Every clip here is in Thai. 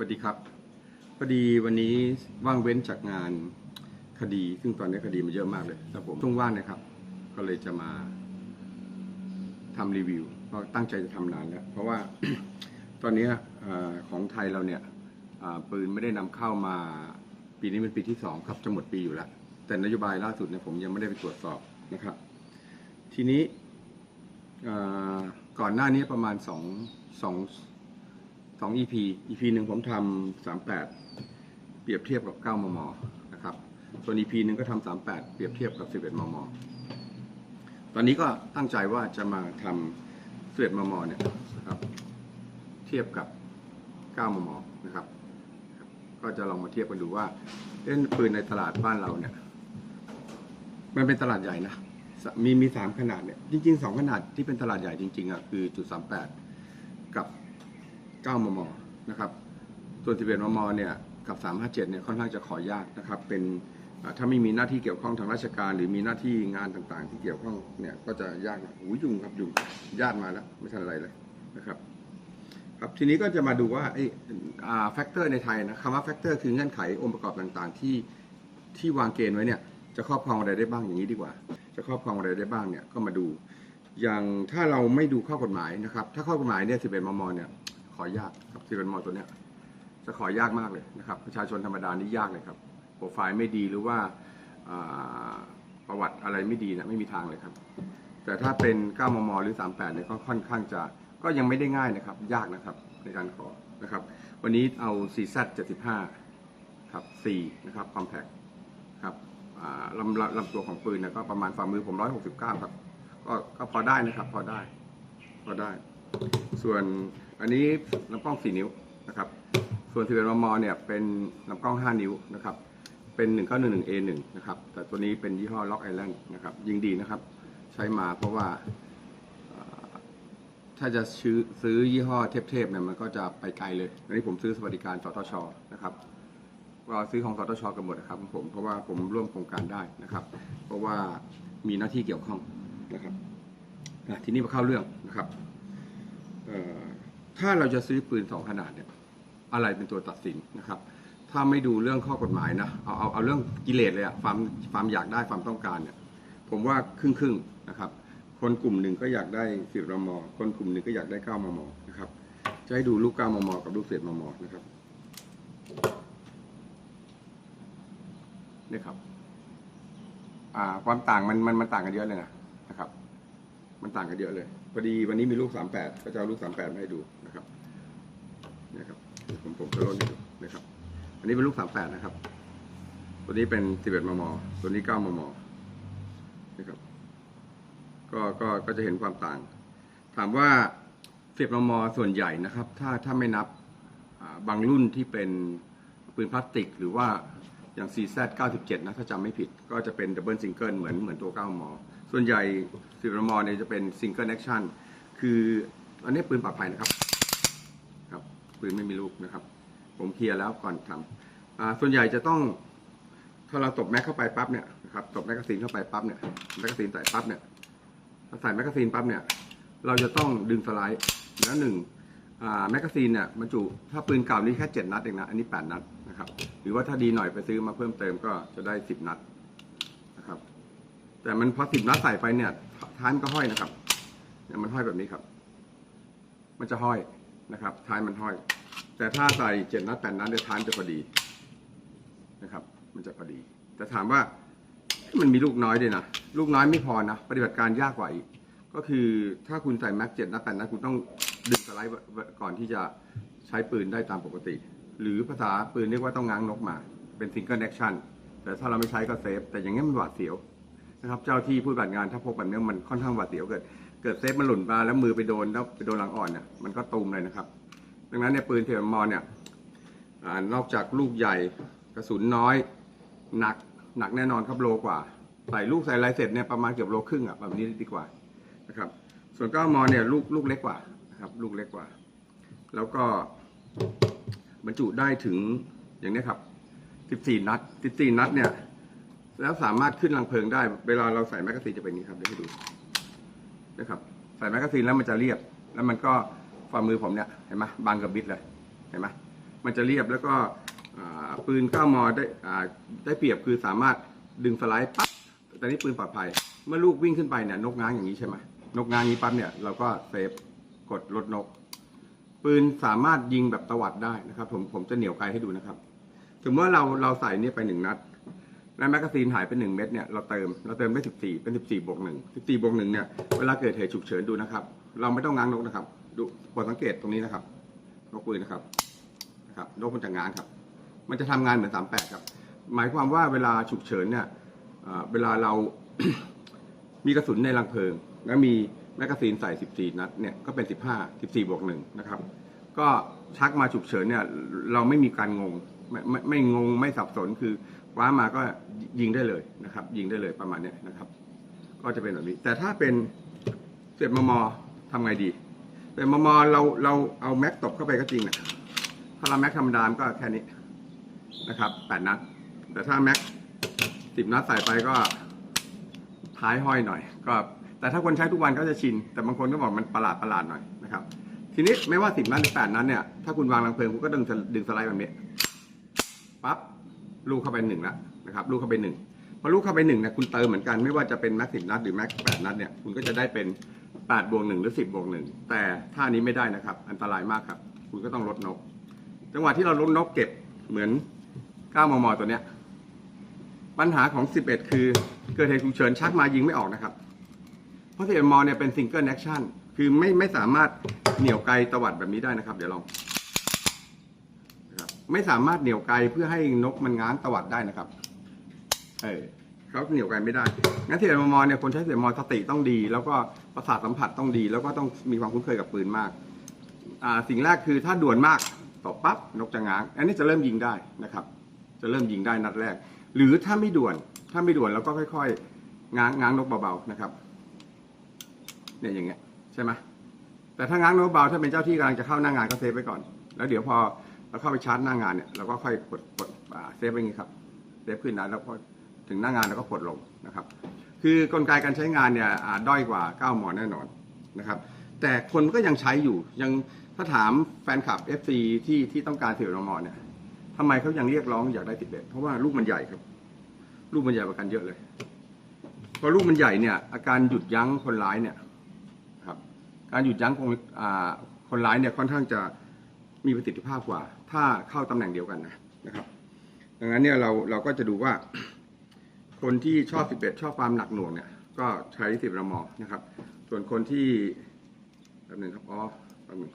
สวัสดีครับพอดีวันนี้ว่างเว้นจากงานคดี ซึ่งตอนนี้คดีมันเยอะมากเลยครับผมช่วงว่างนะครับ ก็เลยจะมาทำรีวิวก็ตั้งใจจะทำนานแล้ว เพราะว่าตอนนี้อของไทยเราเนี่ยปืนไม่ได้นำเข้ามาปีนี้เป็นปีที่สองครับจะหมดปีอยู่แล้ว แต่นโยบายล่าสุดเนี่ยผมยังไม่ได้ไปตรวจสอบนะครับ ทีนี้ก่อนหน้านี้ประมาณสองสอง สอง EP EP หนึ่งผมทำสามแปดเปรียบเทียบกับ9มมนะครับ ส่วน EP หนึ่งก็ทำสามแปดเปรียบเทียบกับ11มม ตอนนี้ก็ตั้งใจว่าจะมาทำ11มมเนี่ยนะครับเทียบกับ9มมนะครับ ก็จะลองมาเทียบกันดูว่าเล่นปืนในตลาดบ้านเราเนี่ย มันเป็นตลาดใหญ่นะมีมีสามขนาดเนี่ยจริงๆสองขนาดที่เป็นตลาดใหญ่จริงๆอะคือจุดสามแปดกับ 9 มม นะครับ ส่วน 11 มม เนี่ย กับ 357 เนี่ย ค่อนข้างจะขอยากนะครับ เป็นถ้าไม่มีหน้าที่เกี่ยวข้องทางราชการ หรือมีหน้าที่งานต่างๆ ที่เกี่ยวข้อง เนี่ย ก็จะยากหูยุ่งครับยุงญาติมาแล้ว ไม่ทันอะไรเลยนะครับ ครับ ทีนี้ก็จะมาดูว่าไอ้แฟกเตอร์ในไทยนะคำว่าแฟกเตอร์คือเงื่อนไของค์ประกอบต่างๆ ที่ที่วางเกณฑ์ไว้เนี่ย จะครอบครองอะไรได้บ้างอย่างนี้ดีกว่า จะครอบครองอะไรได้บ้างเนี่ย ก็มาดูอย่างถ้าเราไม่ดูข้อกฎหมายนะครับ ถ้าข้อกฎหมายเนี่ย 11 มม เนี่ย ขอยากครับ11มมตัวเนี้ยจะขอยากมากเลยนะครับประชาชนธรรมดานี่ยากเลยครับโปรไฟล์ไม่ดีหรือว่าประวัติอะไรไม่ดีเนะไม่มีทางเลยครับ แต่ถ้าเป็น 9 มม หรือ 38 เนี่ยก็ค่อนข้างจะก็ยังไม่ได้ง่ายนะครับ ยากนะครับในการขอนะครับ วันนี้เอา 4Z 75 ครับ 4 นะครับ compact ครับอ่าลำลำลำตัวของปืนนะก็ประมาณฝ่ามือผม 169 ครับ ก็ก็พอได้นะครับ พอได้ พอได้ ส่วน อันนี้ลำกล้อง 4 นิ้วนะครับ ส่วน11มมเนี่ยเป็นลำกล้อง 5 นิ้วนะครับ เป็น 1911A1 นะครับ แต่ตัวนี้เป็นยี่ห้อ Lock Island นะครับ ยิงดีนะครับ ใช้มาเพราะว่า ถ้าจะซื้อซื้อยี่ห้อเทพๆเนี่ยมันก็จะไปไกลเลย อันนี้ผมซื้อสวัสดิการสทชนะครับก็ซื้อของสทชกันหมดนะครับผม เพราะว่าผมร่วมโครงการได้นะครับ เพราะว่ามีหน้าที่เกี่ยวข้องนะครับทีนี้มาเข้าเรื่องนะครับ เอ่อ ถ้าเราจะซื้อปืนสองขนาดเนี่ยอะไรเป็นตัวตัดสินนะครับ ถ้าไม่ดูเรื่องข้อกฎหมายนะเอาเอาเอาเรื่องกิเลสเลยอะความความอยากได้ความต้องการเนี่ยผมว่าครึ่งครึ่งนะครับ คนกลุ่มหนึ่งก็อยากได้สิบมมคนกลุ่มหนึ่งก็อยากได้เก้ามมนะครับจะให้ดูลูกเก้ามมกับลูกเศษมมนะครับนี่ครับ อ่า ความต่างมันมันมันต่างกันเยอะเลยนะ มันต่างกันเยอะเลย พอดีวันนี้มีลูก38ก็จะเอาลูก38มแปดมาให้ดูนะครับนี่ครับ ผมผมจะลดให้ดูนะครับ อันนี้เป็นลูก38นะครับ ตัวนี้เป็น11มม ตัวนี้9มมนะครับ ก็ก็ก็จะเห็นความต่าง ถามว่า10มมส่วนใหญ่นะครับ ถ้าถ้าไม่นับบางรุ่นที่เป็นปืนพลาสติก หรือว่าอย่าง CZ 97นะถ้าจำไม่ผิด ก็จะเป็นดับเบิลซิงเกิลเหมือนเหมือนตัว 9มม ส่วนใหญ่10มมเนี่ยจะเป็นซิงเกิลแอคชั่นคืออันนี้ปืนปลอดภัยนะครับครับปืนไม่มีลูกนะครับ ผมเคลียร์แล้วก่อนทำอ่าส่วนใหญ่จะต้องถ้าเราตบแม็กเข้าไปปั๊บเนี่ยนะครับตบแม็กกาซีนเข้าไปปั๊บเนี่ยแม็กกาซีนใส่ปั๊บเนี่ยพอใส่แม็กกาซีนปั๊บเนี่ย เราจะต้องดึงสไลด์แล้วหนึ่งอ่าแมกกาซีนเนี่ยบรรจุถ้าปืนเก่านี่แค่เจ็ดนัดเองนะ อันนี้แปดนัดนะครับ หรือว่าถ้าดีหน่อยไปซื้อมาเพิ่มเติมก็จะได้สิบนัด แต่มันพอสิบนัดใส่ไปเนี่ยท้ายมันก็ห้อยนะครับเนี่ยมันห้อยแบบนี้ครับ มันจะห้อยนะครับ ท้ายมันห้อย แต่ถ้าใส่เจ็ดนัดแปดนัดเนี่ยท้ายจะพอดีนะครับ มันจะพอดี แต่ถามว่ามันมีลูกน้อยด้วยนะลูกน้อยไม่พอนะปฏิบัติการยากกว่าอีก ก็คือถ้าคุณใส่แม็กเจ็ดนัดแปดนัดคุณต้องดึงสไลด์ก่อนที่จะใช้ปืนได้ตามปกติ หรือภาษาปืนเรียกว่าต้องง้างนกมา เป็นซิงเกิลแอคชั่นแต่ถ้าเราไม่ใช้ก็เซฟ แต่อย่างนี้มันหวาดเสียว นะครับ เจ้าที่ผู้ปฏิบัติงานถ้าพกแบบนี้มันค่อนข้างหวาดเสียวเกิด เกิดเซฟมันหล่นมาแล้วมือไปโดนแล้วไปโดนหลังอ่อนเนี่ยมันก็ตูมเลยนะครับ ดังนั้นเนี่ยปืนเทมมอเนี่ยอนอกจากลูกใหญ่กระสุนน้อย หนักหนักแน่นอนครับโลกว่า ใส่ลูกใส่อะไรเสร็จเนี่ยประมาณเกือบโลครึ่งอะแบบนี้ดีกว่านะครับ ส่วน9มอเนี่ยลูกลูกเล็กกว่านะครับ ลูกเล็กกว่า แล้วก็บรรจุได้ถึงอย่างนี้ครับ 14 นัด 14 นัดเนี่ย แล้วสามารถขึ้นรังเพลิงได้ เวลาเราใส่แมกกาซีนจะเป็นอย่างนี้ครับเดี๋ยวให้ดูนะครับใส่แมกกาซีนแล้วมันจะเรียบ แล้วมันก็ฝ่ามือผมเนี่ยเห็นไหมบางกับบิดเลยเห็นไหมมันจะเรียบแล้วก็ปืน9มอได้ได้เปรียบคือสามารถดึงสไลด์ปั๊บแต่นี่ปืนปลอดภัย เมื่อลูกวิ่งขึ้นไปเนี่ยนกง้างอย่างนี้ใช่ไหมนกง้างนี้ปั๊บเนี่ยเราก็เซฟกดลดนก ปืนสามารถยิงแบบตวัดได้นะครับ ผมผมจะเหนี่ยวไกลให้ดูนะครับสมมติว่าเราเราใส่เนี่ยไปหนึ่งนัด แล้วแมกกาซีนหายไปหนึ่งเม็ดเนี่ยเราเติมเราเติมได้สิบสี่เป็นสิบสี่บวกหนึ่งสิบสี่บวกหนึ่งเนี่ยเวลาเกิดเหตุฉุกเฉินดูนะครับ เราไม่ต้องง้างนกนะครับ ดูโปรดสังเกตตรงนี้นะครับนกปืนนะครับนะครับนกมันจะง้างครับ มันจะทำงานเหมือนสามแปดครับ หมายความว่าเวลาฉุกเฉินเนี่ยเวลาเรามีกระสุนในรังเพลิง แล้วมีแมกกาซีนใส่ 14 นัดเนี่ยก็เป็น 15 14บวกหนึ่งนะครับ ก็ชักมาฉุกเฉินเนี่ยเราไม่มีการงงไม่ไม่ไม่งงไม่สับสนคือ คว้ามาก็ยิงได้เลยนะครับ ยิงได้เลยประมาณนี้นะครับ ก็จะเป็นแบบนี้ แต่ถ้าเป็นเศษมมทำไงดีเศษมมเราเราเอาแม็กตบเข้าไปก็จริงนะถ้าเราแม็กธรรมดามก็แค่นี้นะครับแปดนัด แต่ถ้าแม็กสิบนัดใส่ไปก็ท้ายห้อยหน่อย ก็แต่ถ้าคนใช้ทุกวันก็จะชิน แต่บางคนก็บอกมันประหลาดประหลาดหน่อยนะครับ ทีนี้ไม่ว่าสิบนัดหรือแปดนัดเนี่ย ถ้าคุณวางรังเพลิงคุณก็ดึงดึงสไลด์แบบนี้ปั๊บ ลูกเข้าไปหนึ่งละนะครับลูกเข้าไปหนึ่งพอลูกเข้าไปหนึ่งเนี่ยคุณเติมเหมือนกันไม่ว่าจะเป็นแม็กสิบนัดหรือแม็กแปดนัดเนี่ยคุณก็จะได้เป็นแปดบวกหนึ่งหรือสิบบวกหนึ่งแต่ท่านี้ไม่ได้นะครับ อันตรายมากครับ คุณก็ต้องลดนก จังหวะที่เราลดนกเก็บเหมือน9มมตัวเนี้ยปัญหาของ 11 คือเกิดเหตุฉุกเฉินชักมายิงไม่ออกนะครับ เพราะ11มอเนี่ยเป็นซิงเกิลแอคชั่นคือไม่ไม่สามารถเหนี่ยวไกลตวัดแบบนี้ได้นะครับ เดี๋ยวลอง ไม่สามารถเหนี่ยวไกลเพื่อให้นกมันง้างตวัดได้นะครับ เออเขาเหนี่ยวไกลไม่ได้ งั้น11มมอเนี่ยคนใช้11มอสติต้องดี แล้วก็ประสาทสัมผัสต้องดี แล้วก็ต้องมีความคุ้นเคยกับปืนมาก อ่าสิ่งแรกคือถ้าด่วนมากตบปั๊บนกจะง้าง อันนี้จะเริ่มยิงได้นะครับ จะเริ่มยิงได้นัดแรก หรือถ้าไม่ด่วน ถ้าไม่ด่วนเราก็ค่อยๆ ง้างง้างนกเบาๆนะครับ เนี่ยอย่างเงี้ยใช่ไหมแต่ถ้าง้างนกเบาถ้าเป็นเจ้าที่กำลังจะเข้าหน้างานก็เซฟไว้ก่อน แล้วเดี๋ยวพอ เราเข้าไปชาร์จหน้างานเนี่ยเราก็ค่อยกดกดเซฟไว้อย่างงี้ครับเซฟขึ้นนะแล้วพอถึงหน้างานเราก็กดลงนะครับ คือกลไกการใช้งานเนี่ยด้อยกว่า9หมอแน่นอนนะครับแต่คนก็ยังใช้อยู่ยังถ้าถามแฟนคลับ FC ที่ที่ต้องการเถื่อนมอเนี่ยทำไมเขายังเรียกร้องอยากได้ติดเบ็ดเพราะว่าลูกมันใหญ่ครับ ลูกมันใหญ่กว่ากันเยอะเลยพอลูกมันใหญ่เนี่ยอาการหยุดยั้งคนร้ายเนี่ยครับการหยุดยั้งคนอ่าคนร้ายเนี่ยค่อนข้างจะ มีประสิทธิภาพกว่า ถ้าเข้าตำแหน่งเดียวกันนะนะครับ ดังนั้นเนี่ยเราเราก็จะดูว่า คนที่ชอบ 11 ชอบความหนักหน่วงเนี่ยก็ใช้10ระมอนะครับ ส่วนคนที่แป๊บหนึงครับอ๋อแป๊บหนึง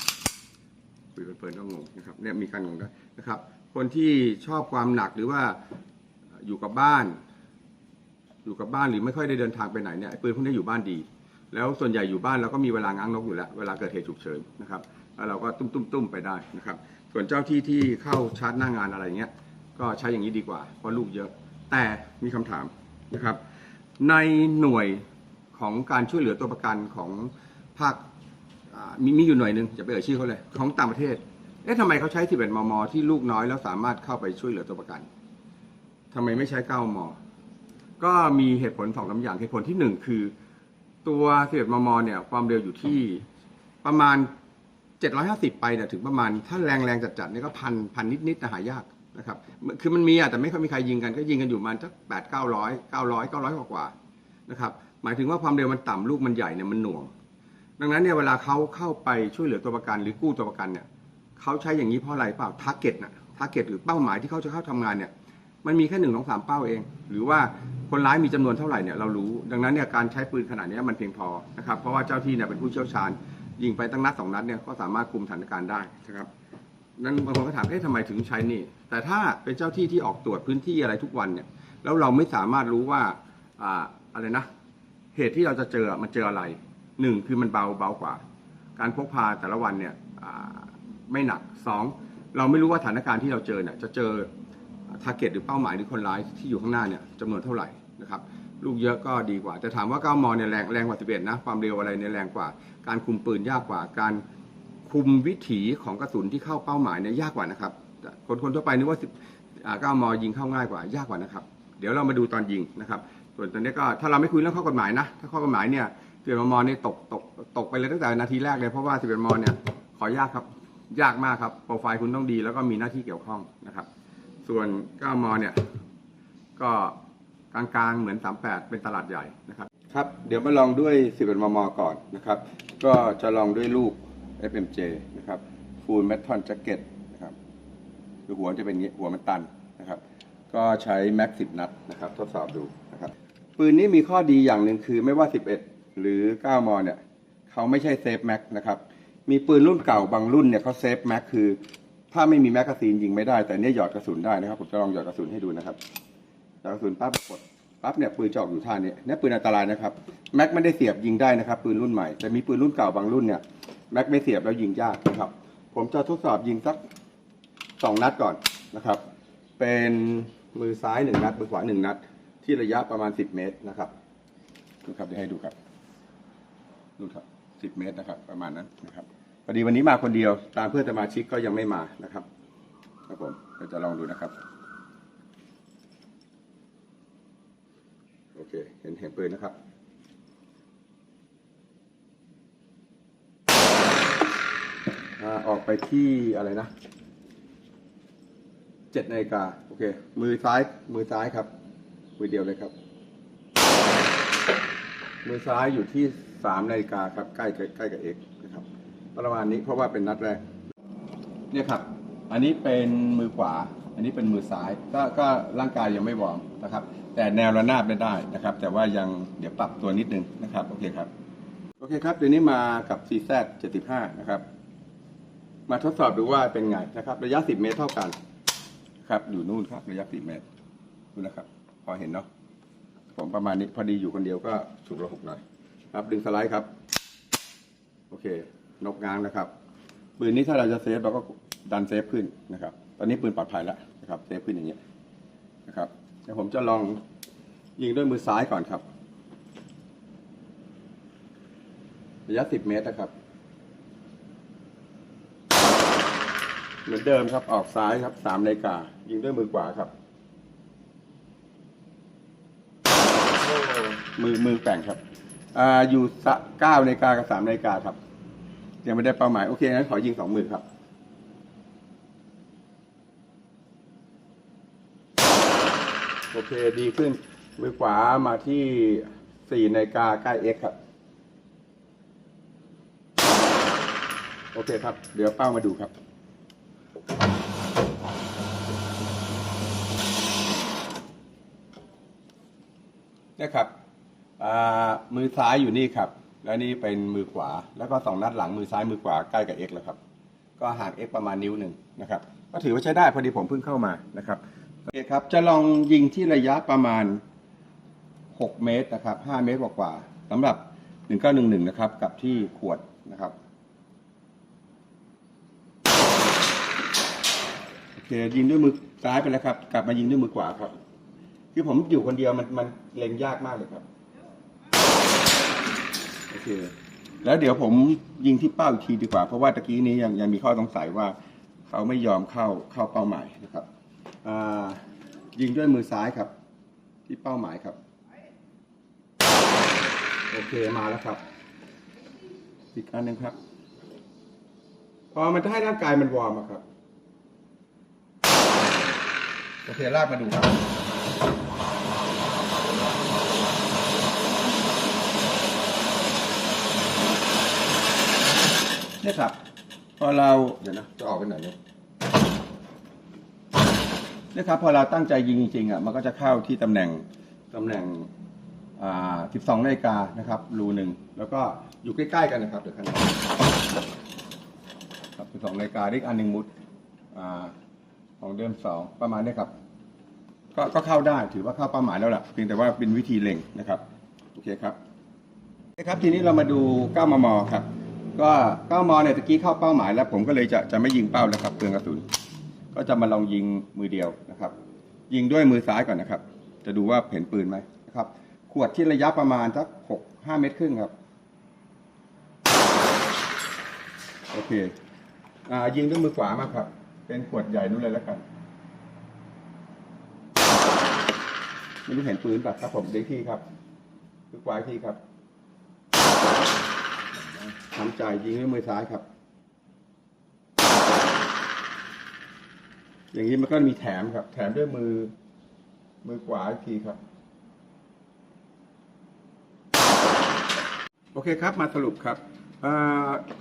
คุยเพลินๆก็งงนะครับเนี่ยมีการงงได้นะครับ คนที่ชอบความหนักหรือว่าอยู่กับบ้าน อยู่กับบ้านหรือไม่ค่อยได้เดินทางไปไหนเนี่ยปืนพวกนี้อยู่บ้านดี แล้วส่วนใหญ่อยู่บ้านเราก็มีเวลาง้างนกอยู่แล้ว เวลาเกิดเหตุฉุกเฉินนะครับ แล้วเราก็ตุ้มตุ้มตุ้มไปได้นะครับ ส่วนเจ้าที่ที่เข้าชาร์จหน้างานอะไรเงี้ยก็ใช้อย่างนี้ดีกว่าเพราะลูกเยอะ แต่มีคำถามนะครับ ในหน่วยของการช่วยเหลือตัวประกันของภาคมีมีอยู่หน่วยหนึ่งจะไปเอ่ยชื่อเขาเลย ของต่างประเทศ เอ๊ะทำไมเขาใช้11มม ที่ลูกน้อยแล้วสามารถเข้าไปช่วยเหลือตัวประกันทำไมไม่ใช้9มก็มีเหตุผลสองสามอย่างเหตุผลที่หนึ่งคือ ตัว11มมเนี่ยความเร็วอยู่ที่ประมาณ 750 ไปเนี่ยถึงประมาณถ้าแรงแรงจัดๆเนี่ยก็พันพันนิดๆนะหายากนะครับคือมันมีอะแต่ไม่ค่อยมีใครยิงกันก็ยิงกันอยู่ประมาณสักแปดเก้าร้อยเก้าร้อยเก้าร้อยกว่าๆนะครับหมายถึงว่าความเร็วมันต่ำลูกมันใหญ่เนี่ยมันหน่วง ดังนั้นเนี่ยเวลาเขาเข้าไปช่วยเหลือตัวประกันหรือกู้ตัวประกันเนี่ยเขาใช้อย่างนี้เพราะอะไรเปล่าทาร์เก็ตนะทาร์เก็ตหรือเป้าหมายที่เขาจะเข้าทำงานเนี่ยมันมีแค่หนึ่งสองสามเป้าเอง หรือว่าคนร้ายมีจำนวนเท่าไหร่เนี่ยเรารู้ ดังนั้นเนี่ยการใช้ปืนขนาดนี้มันเพียงพอนะครับเพราะว่าเจ้าที่เนี่ยเป็นผู้เชี่ยวชาญ ยิงไปตั้งนัดสองนัดเนี่ยก็สามารถคุมสถานการณ์ได้นะครับนั้นบางคนก็ถามเอ๊ะทำไมถึงใช้นี่ แต่ถ้าเป็นเจ้าที่ที่ออกตรวจพื้นที่อะไรทุกวันเนี่ยแล้วเราไม่สามารถรู้ว่าอ่าอะไรนะ เหตุที่เราจะเจอมันเจออะไรหนึ่งคือมันเบาเบากว่า การพกพาแต่ละวันเนี่ยไม่หนักสองเราไม่รู้ว่าสถานการณ์ที่เราเจอเนี่ยจะเจอทาร์เก็ตหรือเป้าหมายหรือคนร้ายที่อยู่ข้างหน้าเนี่ยจำนวนเท่าไหร่นะครับ ลูกเยอะก็ดีกว่า แต่ถามว่า 9 มเนี่ยแรงแรงกว่า 11 นะ ความเร็วอะไรเนี่ยแรงกว่า การคุมปืนยากกว่า การคุมวิถีของกระสุนที่เข้าเป้าหมายเนี่ยยากกว่านะครับ คนคนทั่วไปนึกว่า9 มยิงเข้าง่ายกว่า ยากกว่านะครับ เดี๋ยวเรามาดูตอนยิงนะครับ ส่วนตอนนี้ก็ถ้าเราไม่คุยเรื่องข้อกฎหมายนะ ถ้าข้อกฎหมายเนี่ย11มมเนี่ยตกตกตกไปเลยตั้งแต่นาทีแรกเลย เพราะว่า11มเนี่ยขอยากครับ ยากมากครับ โปรไฟล์คุณต้องดีแล้วก็มีหน้าที่เกี่ยวข้องนะครับ ส่วน9มเนี่ยก็ กลางๆ เหมือน 38 เป็นตลาดใหญ่นะครับครับ เดี๋ยวมาลองด้วย 11 มม ก่อนนะครับ ก็จะลองด้วยลูก FMJ นะครับ Full Metal Jacket นะครับคือหัวจะเป็นงี้หัวมันตันนะครับ ก็ใช้แม็ก10 นัดนะครับ ทดสอบดูนะครับ ปืนนี้มีข้อดีอย่างหนึ่งคือไม่ว่า 11 หรือ 9มเนี่ยเขาไม่ใช่เซฟแม็กนะครับ มีปืนรุ่นเก่าบางรุ่นเนี่ยเขาเซฟแม็กคือ ถ้าไม่มีแมกกาซีนยิงไม่ได้ แต่เนี่ยหยอดกระสุนได้นะครับ ผมจะลองหยอดกระสุนให้ดูนะครับ หยอดกระสุนปั๊บกดปั๊บเนี่ยปืนจะออกอยู่ท่านี้เนี่ยปืนอันตรายนะครับแม็กไม่ได้เสียบยิงได้นะครับ ปืนรุ่นใหม่แต่มีปืนรุ่นเก่าบางรุ่นเนี่ยแม็กไม่เสียบแล้วยิงยากนะครับ ผมจะทดสอบยิงสักสองนัดก่อนนะครับ เป็นมือซ้ายหนึ่งนัดมือขวาหนึ่งนัด ที่ระยะประมาณสิบเมตรนะครับดูครับเดี๋ยวให้ดูครับดูครับสิบเมตรนะครับ ประมาณนั้นนะครับพอดีวันนี้มาคนเดียว ตามเพื่อนสมาชิกก็ยังไม่มานะครับครับผมเราจะลองดูนะครับ โอ เคเห็นเห็นปืนนะครับอออกไปที่อะไรนะเจ็ดนาฬิกาโอเค มือซ้ายมือซ้ายครับ มือเดียวเลยครับ มือซ้ายอยู่ที่สามนาฬิกาครับใกล้ใกล้ใกล้กับเอกนะครับ ประมาณนี้เพราะว่าเป็นนัดแรก เนี่ยครับ อันนี้เป็นมือขวา อันนี้เป็นมือซ้าย ก็ก็ร่างกายยังไม่วอร์มนะครับ แต่แนวระนาบไม่ได้นะครับ แต่ว่ายังเดี๋ยวปรับตัวนิดนึงนะครับโอเคครับโอเคครับเดี๋ยวนี้มากับ CZ 75นะครับ มาทดสอบดูว่าเป็นไงนะครับ ระยะ 10 เมตรเท่ากันครับอยู่นู่นครับระยะ 10 เมตรดูนะครับ พอเห็นเนาะผมประมาณนี้พอดีอยู่คนเดียวก็ฉุกระหุกหน่อยครับดึงสไลด์ครับ โอเคนกง้างนะครับปืนนี้ถ้าเราจะเซฟเราก็ดันเซฟขึ้นนะครับ ตอนนี้ปืนปลอดภัยแล้วนะครับ เซฟขึ้นอย่างเงี้ยนะครับ เดี๋ยวผมจะลองยิงด้วยมือซ้ายก่อนครับ ระยะ10เมตรนะครับ เหมือนเดิมครับออกซ้ายครับ3นาฬิกา ยิงด้วยมือขวาครับ มือมือแป่งครับอ่าอยู่สะเก้านาฬิกากับสามนาฬิกาครับ ยังไม่ได้เป้าหมาย โอเคงั้นขอยิงสองมือครับ โอเคดีขึ้นมือขวามาที่สี่นาฬิกาใกล้เอ็กครับ โอเคครับ เดี๋ยวเป้ามาดูครับเนี่ยครับอ่ามือซ้ายอยู่นี่ครับ แล้วนี่เป็นมือขวา แล้วก็สองนัดหลังมือซ้ายมือขวาใกล้กับ X แล้วครับ ก็ห่าง X ประมาณนิ้วหนึ่งนะครับ ก็ถือว่าใช้ได้พอดีผมเพิ่งเข้ามานะครับ โอเคครับ จะลองยิงที่ระยะประมาณ 6 เมตรนะครับ 5 เมตรกว่าๆสำหรับ 1911 นะครับ กับที่ขวดนะครับ โอเค ยิงด้วยมือซ้ายไปแล้วครับ กลับมายิงด้วยมือขวาครับ คือผมอยู่คนเดียวมันมันเล็งยากมากเลยครับ โอเค แล้วเดี๋ยวผมยิงที่เป้าอีกทีดีกว่า เพราะว่าตะกี้นี้ยังยังมีข้อสงสัยว่า เขาไม่ยอมเข้าเข้าเป้าหมายนะครับ ยิงด้วยมือซ้ายครับ ที่เป้าหมายครับ โอเคมาแล้วครับ อีกอันหนึ่งครับ พอมันจะให้ร่างกายมันวอร์มครับ โอเคลากมาดูครับนี่ครับ พอเราเดี๋ยวนะจะออกไปไหนเนี่ย นี่ยครับพอเราตั้งใจยิงจริงๆอะมันก็จะเข้าที่ตำแหน่งตำแหน่งอ่า12นาฬิกานะครับรูหนึ่งแล้วก็อยู่ใกล้ๆกันนะครับเดี๋ยวคันนี้ครับ12นาฬิกาอีกอันหนึ่งมุดอ่าของเดิมสองประมาณเนี้ครับก็ก็เข้าได้ถือว่าเข้าเป้าหมายแล้วล่ะเพียงแต่ว่าเป็นวิธีเล็งนะครับโอเคครับนะครับทีนี้เรามาดู9มมครับก็9มเนี่ยตะกี้เข้าเป้าหมายแล้ว ผมก็เลยจะจะไม่ยิงเป้าแล้วครับเปลืองกระสุน ก็จะมาลองยิงมือเดียวนะครับ ยิงด้วยมือซ้ายก่อนนะครับ จะดูว่าเห็นปืนไหมนะครับ ขวดที่ระยะประมาณสักหกห้าเมตรครึ่งครับ โอเคอ่ายิงด้วยมือขวามาครับ เป็นขวดใหญ่นู่นเลยแล้วกัน ไม่รู้เห็นปืนป่ะครับผมเด็กที่ครับมือขวาอีกทีครับทำใจยิงด้วยมือซ้ายครับ อย่างนี้มันก็มีแถมครับ แถมด้วยมือ มือขวาอีกทีครับ โอเคครับมาสรุปครับอ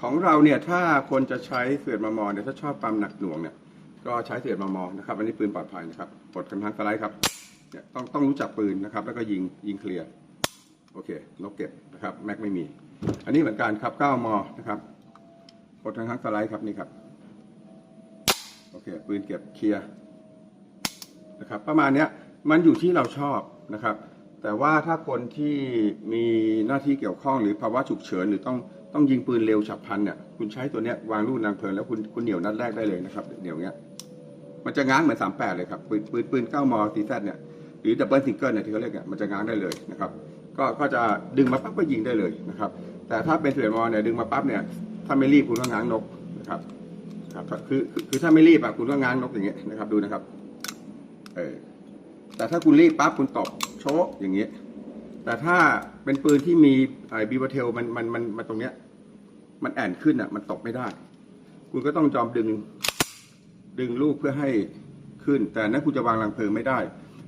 ของเราเนี่ยถ้าคนจะใช้เสือดมามอเนี่ยถ้าชอบความหนักหน่วงเนี่ยก็ใช้เสือดมามอนะครับ อันนี้ปืนปลอดภัยนะครับกดกันทางสไลด์ครับเนี่ยต้องต้องรู้จักปืนนะครับ แล้วก็ยิงยิงเคลียร์โอเคนกเก็บนะครับแม็กไม่มี อันนี้เหมือนกันครับ9มอนะครับกดทางทางสไลด์ครับนี่ครับ โอเคปืนเก็บเคลียร์นะครับ ประมาณเนี้ยมันอยู่ที่เราชอบนะครับ แต่ว่าถ้าคนที่มีหน้าที่เกี่ยวข้องหรือภาวะฉุกเฉินหรือต้องต้องยิงปืนเร็วฉับพลันเนี่ยคุณใช้ตัวเนี้ยวางลูกนางเพลิงแล้วคุณคุณเหนียวนัดแรกได้เลยนะครับเหนียวเนี้ยมันจะง้างเหมือนสามแปดเลยครับปืนปืนปืนเก้ามอซีแซเนี่ยหรือดับเบิลซิงเกิลเนี่ยที่เขาเรียกเนี่ยมันจะง้างได้เลยนะครับ ก็ก็จะดึงมาปั๊บก็ยิงได้เลยนะครับ แต่ถ้าเป็นเสือมอเนี่ยดึงมาปั๊บเนี่ยถ้าไม่รีบคุณก็ง้างนกนะครับ ครับคือคือถ้าไม่รีบอะคุณก็ง้างนกอย่างเงี้ยนะครับ ดูนะครับ เออแต่ถ้าคุณรีบปั๊บคุณตบโชกอย่างเงี้ย แต่ถ้าเป็นปืนที่มีไอ้บีบเทลมันมันมันมันตรงเนี้ย มันแอนขึ้นอะ มันตกไม่ได้ คุณก็ต้องจอมดึง ดึงลูกเพื่อให้ขึ้น แต่นั้นคุณจะวางรังเพลิงไม่ได้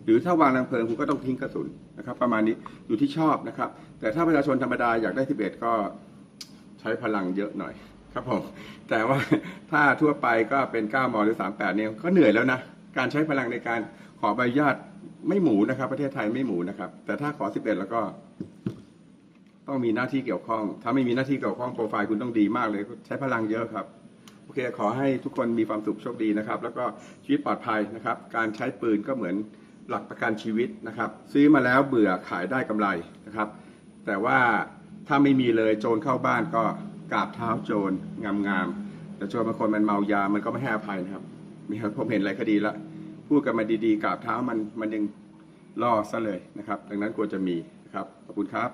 หรือถ้าวางรังเพลิงคุณก็ต้องทิ้งกระสุนนะครับ ประมาณนี้อยู่ที่ชอบนะครับ แต่ถ้าประชาชนธรรมดาอยากได้สิบเอ็ดก็ใช้พลังเยอะหน่อยครับผมแต่ว่า ถ้าทั่วไปก็เป็น9มหรือ 38เนี่ยก็เหนื่อยแล้วนะ การใช้พลังในการขอใบอนุญาตไม่หมูนะครับ ประเทศไทยไม่หมูนะครับ แต่ถ้าขอ 11 แล้วก็ ต้องมีหน้าที่เกี่ยวข้อง ถ้าไม่มีหน้าที่เกี่ยวข้องโปรไฟล์คุณต้องดีมากเลย ใช้พลังเยอะครับโอเค ขอให้ทุกคนมีความสุขโชคดีนะครับ แล้วก็ชีวิตปลอดภัยนะครับ การใช้ปืนก็เหมือนหลักประกันชีวิตนะครับ ซื้อมาแล้วเบื่อขายได้กำไรนะครับ แต่ว่าถ้าไม่มีเลยโจรเข้าบ้านก็กราบเท้าโจรงามๆ แต่โจนบางคนมันเมายามันก็ไม่ให้อภัยนะครับ มีครับผมเห็นหลายคดีแล้วพูดกันมาดีๆกราบเท้ามันมันยังล่อซะเลยนะครับ ดังนั้นควรจะมีนะครับขอบคุณครับ